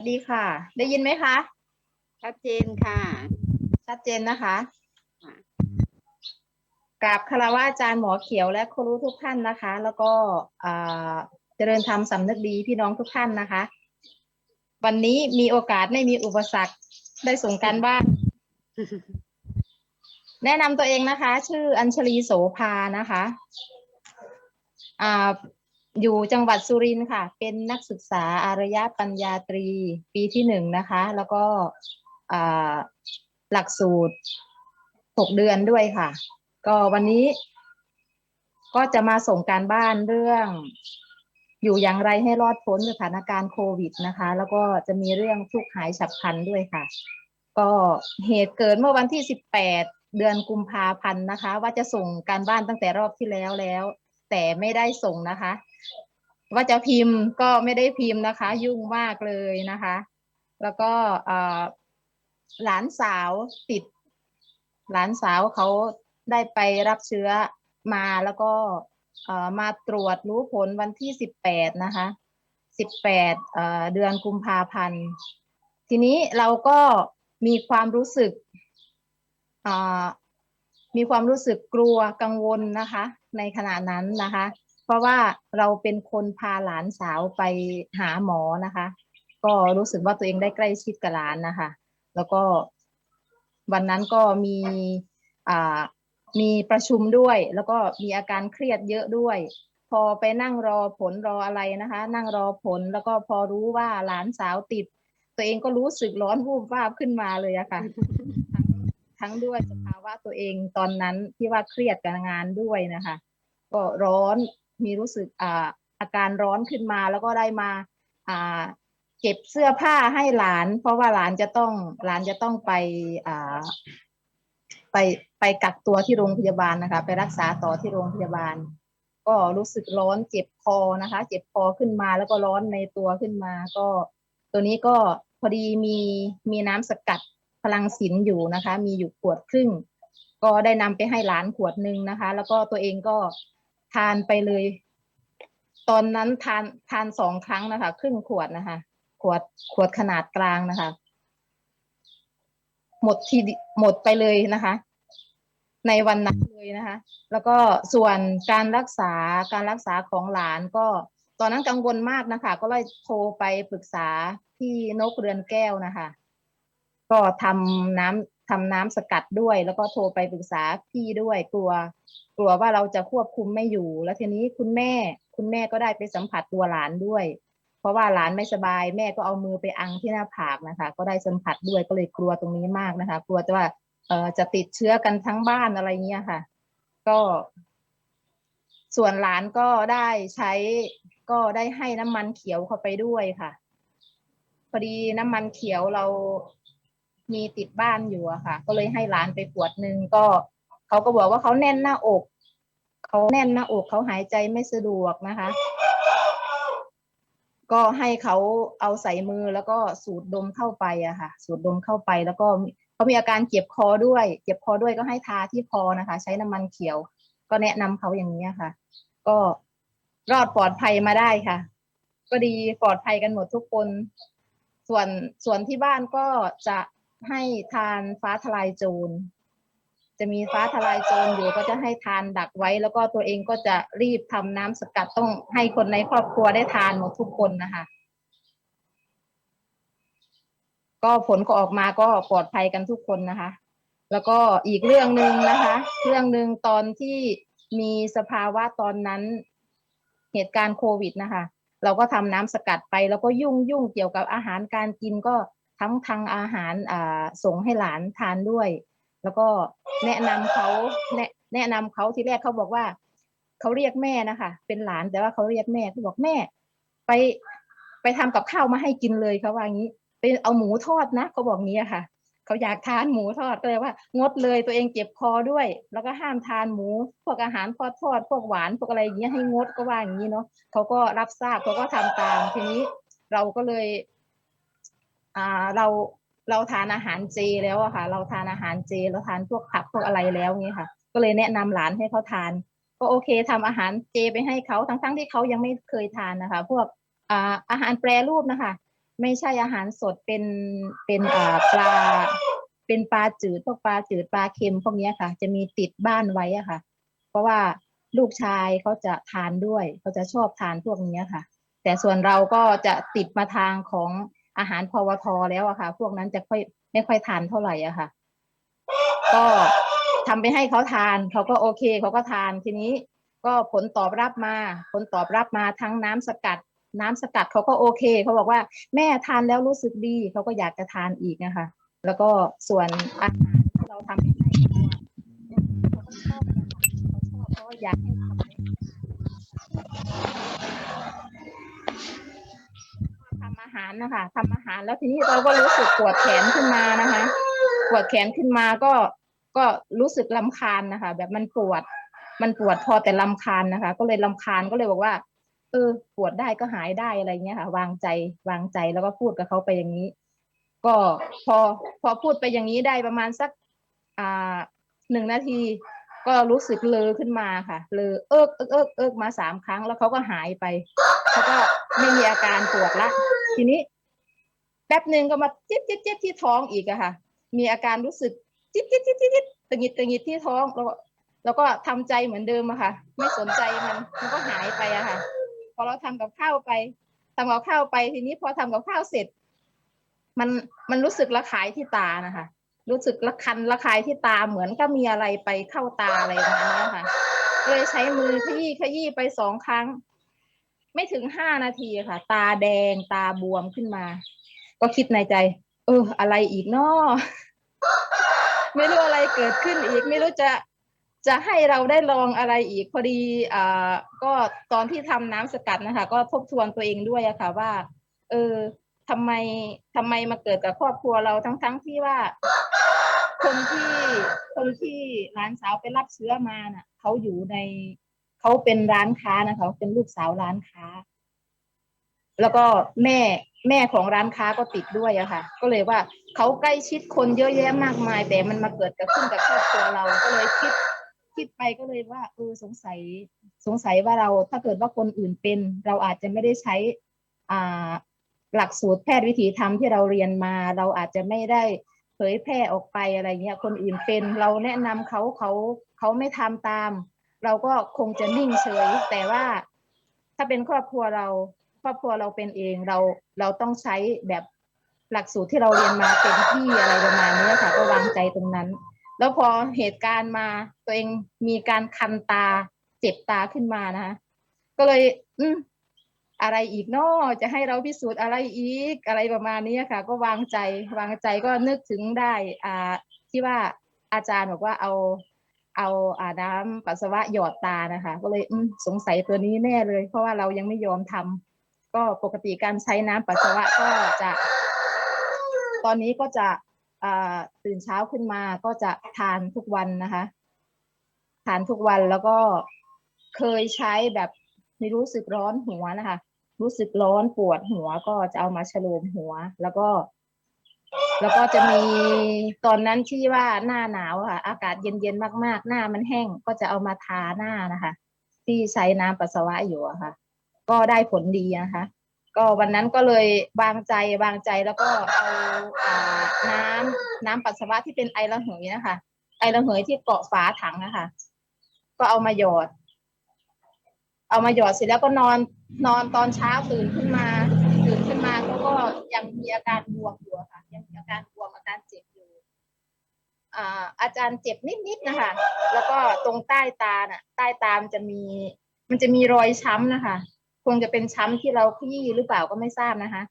สวัสดีค่ะ ได้ยินไหมคะ ชัดเจนค่ะ ชัดเจนนะคะค่ะกราบคารวะอาจารย์หมอเขียวและครูทุกท่านนะคะ แล้วก็อ่าเจริญธรรมสำนึกดีพี่น้องทุกท่านนะคะ วันนี้มีโอกาสไม่มีอุปสรรคได้ส่งการบ้านแนะนำตัวเองนะคะ ชื่ออัญชลีโสภานะคะ อยู่จังหวัดสุรินทร์ค่ะ เป็นนักศึกษาอารยปัญญาตรีปีที่หนึ่งนะคะ แล้วก็หลักสูตรหกเดือนด้วยค่ะ ก็วันนี้ ก็จะมาส่งการบ้านเรื่อง อยู่อย่างไรให้รอดพ้นสถานการณ์โควิดนะคะ แล้วก็จะมีเรื่องทุกข์หายฉับพลันด้วยค่ะ ก็เหตุเกิดเมื่อวันที่สิบแปดเดือนกุมภาพันธ์นะคะ ว่าจะส่งการบ้านตั้งแต่รอบที่แล้วแล้ว แต่ไม่ได้ส่งนะคะ ว่าจะพิมพ์ก็ไม่ได้พิมพ์นะคะ ยุ่งมากเลยนะคะ แล้วก็หลานสาวติด หลานสาวเขาได้ไปรับเชื้อมาแล้วก็มาตรวจรู้ผลวันที่สิบแปดนะคะสิบแปดเดือนกุมภาพันธ์ ทีนี้เราก็มีความรู้สึก มีความรู้สึกกลัวกังวลนะคะ ในขณะนั้นนะคะ เพราะว่าเราเป็นคนพาหลานสาวไปหาหมอนะคะ ก็รู้สึกว่าตัวเองได้ใกล้ชิดกับหลานนะคะ แล้วก็วันนั้นก็มีอ่ามีประชุมด้วย แล้วก็มีอาการเครียดเยอะด้วย พอไปนั่งรอผลรออะไรนะคะ นั่งรอผลแล้วก็พอรู้ว่าหลานสาวติด ตัวเองก็รู้สึกร้อนวูบวาบขึ้นมาเลยอะค่ะ ทั้งทั้งด้วยสภาวะตัวเองตอนนั้นที่ว่าเครียดกับงานด้วยนะคะ ก็ร้อนมีรู้สึกอ่าอาการร้อนขึ้นมาแล้วก็ได้มาอ่าเก็บเสื้อผ้าให้หลาน เพราะว่าหลานจะต้องหลานจะต้องไปอ่าไปไปกักตัวที่โรงพยาบาลนะคะ ไปรักษาต่อที่โรงพยาบาล ก็รู้สึกร้อนเจ็บคอนะคะ เจ็บคอขึ้นมาแล้วก็ร้อนในตัวขึ้นมา ก็ตัวนี้ก็พอดีมีมีน้ำสกัด พลังศิลอยู่นะคะ มีอยู่ขวดครึ่ง ก็ได้นำไปให้หลานขวดหนึ่งนะคะ แล้วก็ตัวเองก็ทานไปเลย ตอนนั้นทานทานสองครั้งนะคะ ครึ่งขวดนะคะ ขวดขวดขนาดกลางนะคะ หมดทีหมดไปเลยนะคะ ในวันนั้นเลยนะคะ แล้วก็ส่วนการรักษาการรักษาของหลานก็ตอนนั้นกังวลมากนะคะ ก็เลยโทรไปปรึกษาพี่นกเรือนแก้วนะคะ ก็ทำน้ำทำน้ำสกัดด้วย แล้วก็โทรไปปรึกษาพี่ด้วยกลัว กลัวว่าเราจะควบคุมไม่อยู่ แล้วทีนี้คุณแม่ คุณแม่ก็ได้ไปสัมผัสตัวหลานด้วย เพราะว่าหลานไม่สบาย แม่ก็เอามือไปอังที่หน้าผากนะคะ ก็ได้สัมผัสด้วยก็เลยกลัวตรงนี้มากนะคะ กลัวว่าเอ่อจะติดเชื้อกันทั้งบ้านอะไรเงี้ยค่ะ ก็ ส่วนหลานก็ได้ใช้ก็ได้ให้น้ำมันเขียวเข้าไปด้วยค่ะพอดีน้ำมันเขียวเรา มีติดบ้านอยู่อะค่ะ ก็เลยให้หลานไปขวดหนึ่งก็เขาก็บอกว่าเขาแน่นหน้าอกเขาแน่นหน้าอกเขาหายใจไม่สะดวกนะคะ ก็ให้เขาเอาใส่มือแล้วก็สูดดมเข้าไปอะค่ะ สูดดมเข้าไปแล้วก็เขามีอาการเจ็บคอด้วย เจ็บคอด้วยก็ให้ทาที่คอนะคะ ใช้น้ำมันเขียว ก็แนะนำเขาอย่างนี้ค่ะ ก็รอดปลอดภัยมาได้ค่ะ ก็ดีปลอดภัยกันหมดทุกคน ส่วนส่วนที่บ้านก็จะ ให้ทานฟ้าทลายโจร จะมีฟ้าทลายโจรอยู่ก็จะให้ทานดักไว้ แล้วก็ตัวเองก็จะรีบทำน้ำสกัดต้องให้คนในครอบครัวได้ทานหมดทุกคนนะคะก็ผลก็ออกมาก็ปลอดภัยกันทุกคนนะคะ แล้วก็อีกเรื่องหนึ่งนะคะ เรื่องหนึ่งตอนที่มีสภาวะตอนนั้นเหตุการณ์โควิดนะคะ เราก็ทำน้ำสกัดไป แล้วก็ยุ่งยุ่งเกี่ยวกับอาหารการกินก็ ทั้งทางอาหารส่งให้หลานทานด้วย แล้วก็แนะนำเขาแนะแนะนำเขาทีแรกเขาบอกว่าเขาเรียกแม่นะคะเป็นหลานแต่ว่าเขาเรียกแม่เขาบอกแม่ ไปไปทำกับข้าวมาให้กินเลยเขาว่างี้ไปเอาหมูทอดนะเขาบอกงี้อะค่ะเขาอยากทานหมูทอดก็เลยว่า งดเลยตัวเองเจ็บคอด้วย แล้วก็ห้ามทานหมู พวกอาหารทอดทอดพวกหวานพวกอะไรอย่างเงี้ยให้งดก็ว่าอย่างนี้เนาะเขาก็รับทราบเขาก็ทำตามทีนี้เราก็เลย เราเราทานอาหารเจแล้วอะค่ะ เราทานอาหารเจ เราทานพวกผักพวกอะไรแล้วงี้ค่ะ ก็เลยแนะนำหลานให้เขาทาน ก็โอเคทำอาหารเจไปให้เขาทั้งๆที่เขายังไม่เคยทานนะคะ พวกอาหารแปรรูปนะคะ ไม่ใช่อาหารสดเป็นเป็นปลาเป็นปลาจืดพวกปลาจืดปลาเค็มพวกนี้ค่ะ จะมีติดบ้านไว้อะค่ะ เพราะว่าลูกชายเขาจะทานด้วยเขาจะชอบทานพวกนี้ค่ะ แต่ส่วนเราก็จะติดมาทางของ อาหารพวทแล้วอะค่ะ พวกนั้นจะค่อยไม่ค่อยทานเท่าไหร่อะค่ะ ก็ทำไปให้เขาทานเขาก็โอเคเขาก็ทานทีนี้ ก็ผลตอบรับมา ผลตอบรับมาทั้งน้ำสกัด น้ำสกัดเขาก็โอเคเขาบอกว่าแม่ทานแล้วรู้สึกดีเขาก็อยากจะทานอีกนะคะ แล้วก็ส่วนอาหารที่เราทำให้ให้เขาชอบเขาชอบเขาอยากให้ทำ อาหารนะคะทำอาหารแล้วทีนี้เราก็รู้สึกปวดแขนขึ้นมานะคะ ปวดแขนขึ้นมาก็ก็รู้สึกลำคาญนะคะ แบบมันปวด มันปวดพอแต่ลำคาญนะคะ ก็เลยลำคาญก็เลยบอกว่า เออ ปวดได้ก็หายได้อะไรเงี้ยค่ะ วางใจวางใจแล้วก็พูดกับเขาไปอย่างนี้ ก็พอพอพูดไปอย่างนี้ได้ประมาณสัก อ่าหนึ่งนาทีก็รู้สึกเลอขึ้นมาค่ะ เลอเอิกเอิกเอิกเอิกมาสามครั้งแล้วเขาก็หายไปเขาก็ไม่มีอาการปวดละ ทีนี้แป๊บหนึ่งก็มาจิ๊บจิ๊บจิ๊บที่ท้องอีกอะค่ะ มีอาการรู้สึกจิ๊บจิ๊บจิ๊บจิ๊บจิ๊บตะหงิดตะหงิดที่ท้องแล้วแล้วก็ทำใจเหมือนเดิมอะค่ะ ไม่สนใจมันมันก็หายไปอะค่ะ พอเราทำกับข้าวไปทำกับข้าวไปทีนี้พอทำกับข้าวเสร็จ มันมันรู้สึกระคายที่ตานะคะ รู้สึกระคันระคายที่ตาเหมือนก็มีอะไรไปเข้าตาอะไรประมาณนี้ค่ะเลยใช้มือขยี้ขยี้ไปสองครั้ง ไม่ถึงห้านาทีค่ะ ตาแดงตาบวมขึ้นมา ก็คิดในใจ เออ อะไรอีกนาะไม่รู้อะไรเกิดขึ้นอีก ไม่รู้จะจะให้เราได้ลองอะไรอีกพอดีอ่าก็ตอนที่ทำน้ำสกัดนะคะ ก็ทบทวนตัวเองด้วยอะค่ะว่า เออทำไมทำไมมาเกิดกับครอบครัวเราทั้งทั้งที่ว่า คนที่คนที่ร้านสาวไปรับเชื้อมาน่ะเขาอยู่ใน เขาเป็นร้านค้านะคะเป็นลูกสาวร้านค้า แล้วก็แม่แม่ของร้านค้าก็ติดด้วยอะค่ะ ก็เลยว่าเขาใกล้ชิดคนเยอะแยะมากมาย แต่มันมาเกิดกับขึ้นกับครอบครัวเราก็เลยคิดคิดไปก็เลยว่าเออสงสัยสงสัยว่าเราถ้าเกิดว่าคนอื่นเป็น เราอาจจะไม่ได้ใช้อ่าหลักสูตรแพทย์วิถีธรรมที่เราเรียนมา เราอาจจะไม่ได้เผยแพร่ออกไปอะไรเงี้ยคนอื่นเป็น เราแนะนำเขาเขาเขาไม่ทำตาม เราก็คงจะนิ่งเฉย แต่ว่าถ้าเป็นครอบครัวเรา ครอบครัวเราเป็นเองเราเราต้องใช้แบบหลักสูตรที่เราเรียนมาเต็มที่อะไรประมาณนี้ค่ะ ก็วางใจตรงนั้น แล้วพอเหตุการณ์มาตัวเองมีการคันตาเจ็บตาขึ้นมานะคะก็เลย อืมอะไรอีกนาะจะให้เราพิสูจน์อะไรอีกอะไรประมาณนี้ค่ะ ก็วางใจวางใจก็นึกถึงได้ อ่า ที่ว่าอาจารย์บอกว่าเอา เอาอาน้ำปัสสาวะหยอดตานะคะ ก็เลยสงสัยตัวนี้แน่เลย เพราะว่าเรายังไม่ยอมทำก็ปกติการใช้น้ำปัสสาวะก็จะ ตอนนี้ก็จะตื่นเช้าขึ้นมาก็จะทานทุกวันนะคะ ทานทุกวันแล้วก็เคยใช้แบบไม่รู้สึกร้อนหัวนะคะ รู้สึกร้อนปวดหัวก็จะเอามาฉโลมหัว แล้วก็ แล้วก็จะมีตอนนั้นที่ว่าหน้าหนาวค่ะ อากาศเย็นๆมากๆ หน้ามันแห้งก็จะเอามาทาหน้านะคะ ที่ใช้น้ำปัสสาวะอยู่อะค่ะ ก็ได้ผลดีนะคะ ก็วันนั้นก็เลยวางใจวางใจแล้วก็เอาอาน้ำน้ำปัสสาวะที่เป็นไอระเหยนะคะ ไอระเหยที่เกาะฝาถังนะคะ ก็เอามาหยอด เอามาหยอดเสร็จแล้วก็นอนนอนตอนเช้าตื่นขึ้นมา ตื่นขึ้นมาเขาก็ ยังมีอาการบวมอยู่ค่ะ ยังมีอาการบวมอาการเจ็บอยู่อ่าอาจารย์เจ็บนิดๆนะคะ แล้วก็ตรงใต้ตาน่ะ ใต้ตามจะมี มันจะมีรอยช้ำนะคะ คงจะเป็นช้ำที่เราขยี้หรือเปล่าก็ไม่ทราบนะคะ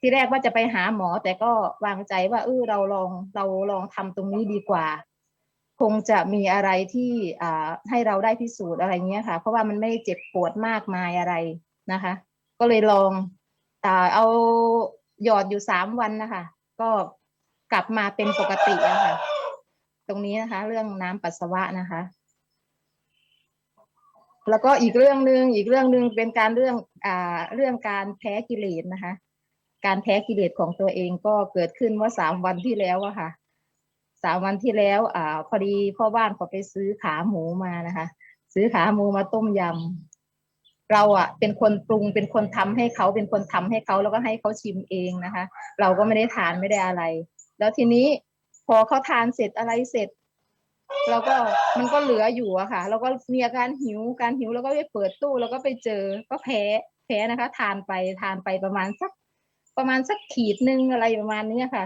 ที่แรกว่าจะไปหาหมอ แต่ก็วางใจว่า เออเราลองเราลองทำตรงนี้ดีกว่า คงจะมีอะไรที่อ่าให้เราได้พิสูจน์อะไรเงี้ยค่ะ เพราะว่ามันไม่เจ็บปวดมากมายอะไรนะคะ ก็เลยลองอ่าเอา หยอดอยู่สามวันนะคะ ก็กลับมาเป็นปกติอะค่ะ ตรงนี้นะคะ เรื่องน้ำปัสสาวะนะคะ แล้วก็อีกเรื่องหนึ่งอีกเรื่องหนึ่งเป็นการเรื่องอ่าเรื่องการแพ้กิเลสนะคะ การแพ้กิเลสของตัวเองก็เกิดขึ้นเมื่อสามวันที่แล้วอะค่ะสามวันที่แล้ว อ่า พอดีพ่อบ้านเขาไปซื้อขาหมูมานะคะ ซื้อขาหมูมาต้มยำ เราอะเป็นคนปรุงเป็นคนทำให้เขาเป็นคนทำให้เขาแล้วก็ให้เขาชิมเองนะคะ เราก็ไม่ได้ทานไม่ได้อะไร แล้วทีนี้พอเขาทานเสร็จอะไรเสร็จเราก็มันก็เหลืออยู่อะค่ะเราก็มีอาการหิวการหิวแล้วก็ไปเปิดตู้แล้วก็ไปเจอก็แพ้แพ้นะคะ ทานไปทานไปประมาณสัก ประมาณสักขีดนึงอะไรประมาณนี้ค่ะ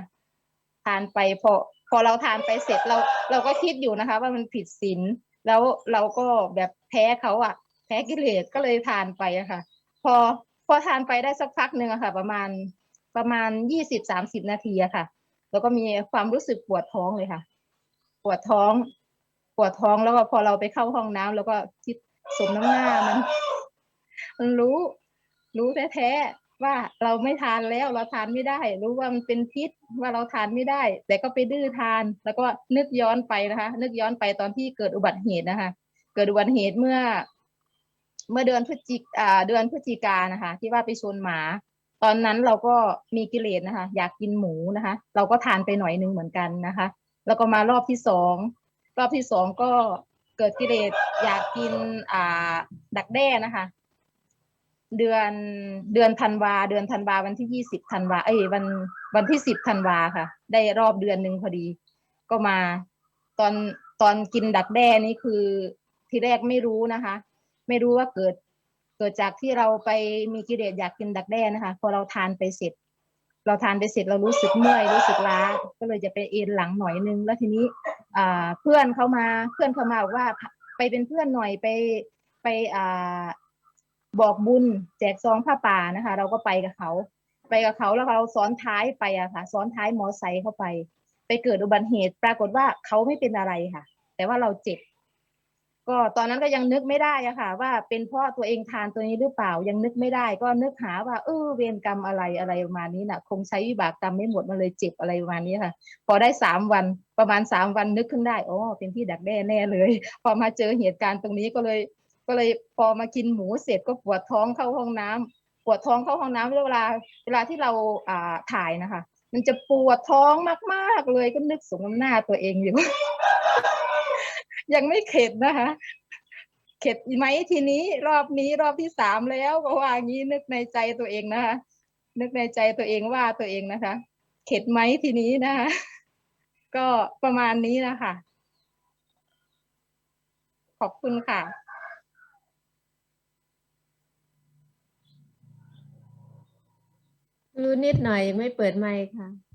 ทานไปพอพอเราทานไปเสร็จเราเราก็คิดอยู่นะคะ ว่ามันผิดศีลแล้วเราก็แบบแพ้เขาอะ แพ้กิเลสก็เลยทานไปอะค่ะ พอพอทานไปได้สักพักหนึ่งอะค่ะ ประมาณประมาณยี่สิบสามสิบนาทีอะค่ะ แล้วก็มีความรู้สึกปวดท้องเลยค่ะ ปวดท้อง ปวดท้องแล้วก็พอเราไปเข้าห้องน้ำแล้วก็คิดสมน้ำหน้ามัน มันรู้ รู้แท้ๆว่าเราไม่ทานแล้วเราทานไม่ได้ รู้ว่ามันเป็นพิษว่าเราทานไม่ได้ แต่ก็ไปดื้อทาน แล้วก็นึกย้อนไปนะคะ นึกย้อนไปตอนที่เกิดอุบัติเหตุนะคะ เกิดอุบัติเหตุเมื่อ เมื่อเดือนพฤศจิกอ่าเดือนพฤศจิกานะคะ ที่ว่าไปชนหมา ตอนนั้นเราก็มีกิเลสนะคะ อยากกินหมูนะคะ เราก็ทานไปหน่อยนึงเหมือนกันนะคะ แล้วก็มารอบที่สองรอบที่สองก็เกิดกิเลสอยากกินอ่าดักแด้นะคะ เดือนเดือนธันวา เดือนธันวาวันที่ยี่สิบธันวาเอ้ยวันวันที่สิบธันวาค่ะ ได้รอบเดือนหนึ่งพอดี ก็มาตอนตอนกินดักแด้นี่คือที่แรกไม่รู้นะคะ ไม่รู้ว่าเกิดเกิดจากที่เราไปมีกิเลสอยากกินดักแด้นะคะ พอเราทานไปเสร็จ เราทานไปเสร็จเรารู้สึกเมื่อยรู้สึกล้า ก็เลยจะไปเอนหลังหน่อยนึง แล้วทีนี้อ่าเพื่อนเขามาเพื่อนเขามาบอกว่าไปเป็นเพื่อนหน่อยไปไปอ่าบอกบุญแจกซองผ้าป่านะคะ เราก็ไปกับเขา ไปกับเขาแล้วเราซ้อนท้ายไปอะค่ะ ซ้อนท้ายมอไซค์เข้าไป ไปเกิดอุบัติเหตุปรากฏว่าเขาไม่เป็นอะไรค่ะ แต่ว่าเราเจ็บ ก็ตอนนั้นก็ยังนึกไม่ได้อะค่ะ ว่าเป็นเพราะตัวเองทานตัวนี้หรือเปล่ายังนึกไม่ได้ ก็นึกหาว่าเออเวรกรรมอะไรอะไรประมาณนี้น่ะ คงใช้วิบากกรรมไม่หมดมันเลยเจ็บอะไรประมาณนี้ค่ะ พอได้สามวันประมาณสามวันนึกขึ้นได้อ๋อเป็นที่ดักแด้แน่เลย พอมาเจอเหตุการณ์ตรงนี้ก็เลย ก็เลยพอมากินหมูเสร็จก็ปวดท้องเข้าห้องน้ำปวดท้องเข้าห้องน้ำเวลา เวลาที่เราอ่าถ่ายนะคะ มันจะปวดท้องมากๆเลยก็นึกสมน้ำหน้าตัวเองอยู่ ยังไม่เข็ดนะคะ เข็ดไหมทีนี้รอบนี้รอบที่สามแล้วก็ว่างี้นึกในใจตัวเองนะคะ นึกในใจตัวเองว่าตัวเองนะคะ เข็ดไหมทีนี้นะคะ ก็ประมาณนี้นะคะขอบคุณค่ะรู้นิดหน่อยไม่เปิดไมค์ค่ะ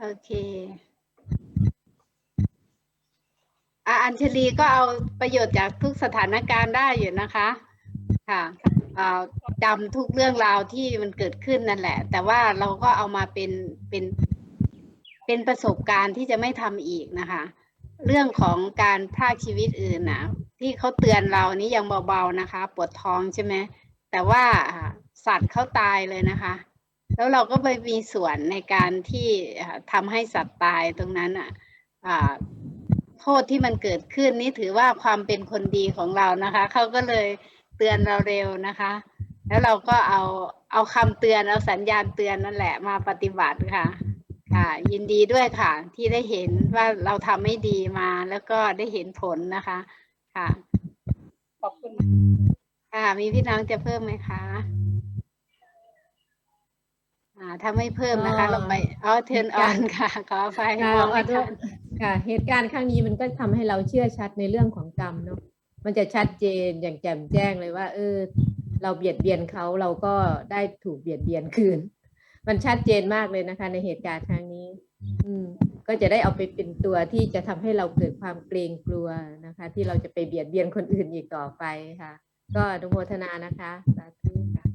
โอเคอะอัญชลีก็เอาประโยชน์จากทุกสถานการณ์ได้อยู่นะคะ ค่ะอ่าจำทุกเรื่องราวที่มันเกิดขึ้นนั่นแหละ แต่ว่าเราก็เอามาเป็นเป็นเป็นประสบการณ์ที่จะไม่ทำอีกนะคะ เรื่องของการพรากชีวิตอื่นนะที่เขาเตือนเรานี้ยังเบาๆนะคะ ปวดท้องใช่ไหมแต่ว่าสัตว์เขาตายเลยนะคะ แล้วเราก็ไปมีส่วนในการที่อ่าทำให้สัตว์ตายตรงนั้นอะโทษที่มันเกิดขึ้นนี่ถือว่าความเป็นคนดีของเรานะคะเขาก็เลยเตือนเราเร็วนะคะ แล้วเราก็เอาเอาคำเตือนเอาสัญญาณเตือนนั่นแหละมาปฏิบัติค่ะค่ะยินดีด้วยค่ะ ที่ได้เห็นว่าเราทำไม่ดีมาแล้วก็ได้เห็นผลนะคะค่ะขอบคุณค่ะมีพี่น้องจะเพิ่มไหมคะ อ่าถ้าไม่เพิ่มนะคะก็เราไปเอาเทิร์นออนค่ะ ขออภัยค่ะมองไม่ขอโททัษนค่ะ เหตุการณ์ครั้งนี้มันก็ทำให้เราเชื่อชัดในเรื่องของกรรมเนาะมันจะชัดเจนอย่างแจ่มแจ้งเลยว่า เออ เราเบียดเบียนเขาเราก็ได้ถูกเบียดเบียนคืน มันชัดเจนมากเลยนะคะ ในเหตุการณ์ครั้งนี้ อืม ก็จะได้เอาไปเป็นตัวที่จะทำให้เราเกิดความเกรงกลัวนะคะ ที่เราจะไปเบียดเบียนคนอื่นอีกต่อไปค่ะ ก็อนุโมทนานะคะสาธุ